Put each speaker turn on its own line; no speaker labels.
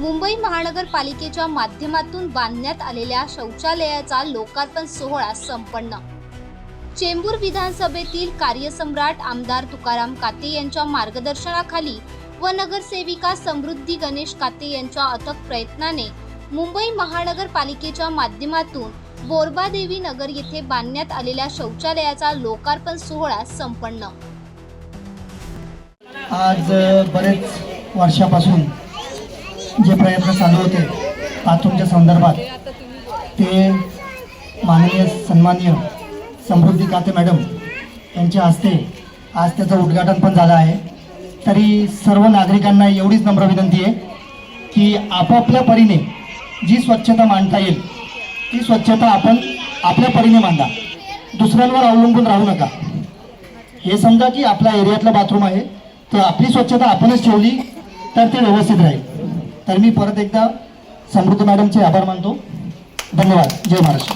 मुंबई महानगरपालिकेच्या माध्यमातून बांधण्यात आलेल्या शौचालयाचा लोकार्पण सोहळा संपन्न. चेंबूर विधानसभेतील कार्यसम्राट आमदार तुकाराम काते यांच्या मार्गदर्शनाखाली व नगरसेविका समृद्धी गणेश काते यांच्या अथक प्रयत्नाने मुंबई महानगरपालिकेच्या माध्यमातून बोरबादेवी नगर येथे बांधण्यात आलेल्या शौचालयाचा लोकार्पण सोहळा संपन्न.
आज बरेच वर्षापासून जे प्रयत्न चालू होते बाथरूमच्या संदर्भात ते माननीय सन्माननीय समृद्धी काते मॅडम यांच्या हस्ते आज त्याचं उद्घाटन पण झालं आहे. तरी सर्व नागरिकांना एवढीच नम्र विनंती आहे की आपापल्या परीने जी स्वच्छता मांडता येईल ती स्वच्छता आपण आपल्या परीने मांडा. दुसऱ्यांवर अवलंबून राहू नका. हे समजा की आपल्या एरियातलं बाथरूम आहे तर आपली स्वच्छता आपणच ठेवली तर ते व्यवस्थित राहील. तर मी परत एकदा समृद्ध मॅडमचे आभार मानतो. धन्यवाद. जय महाराष्ट्र.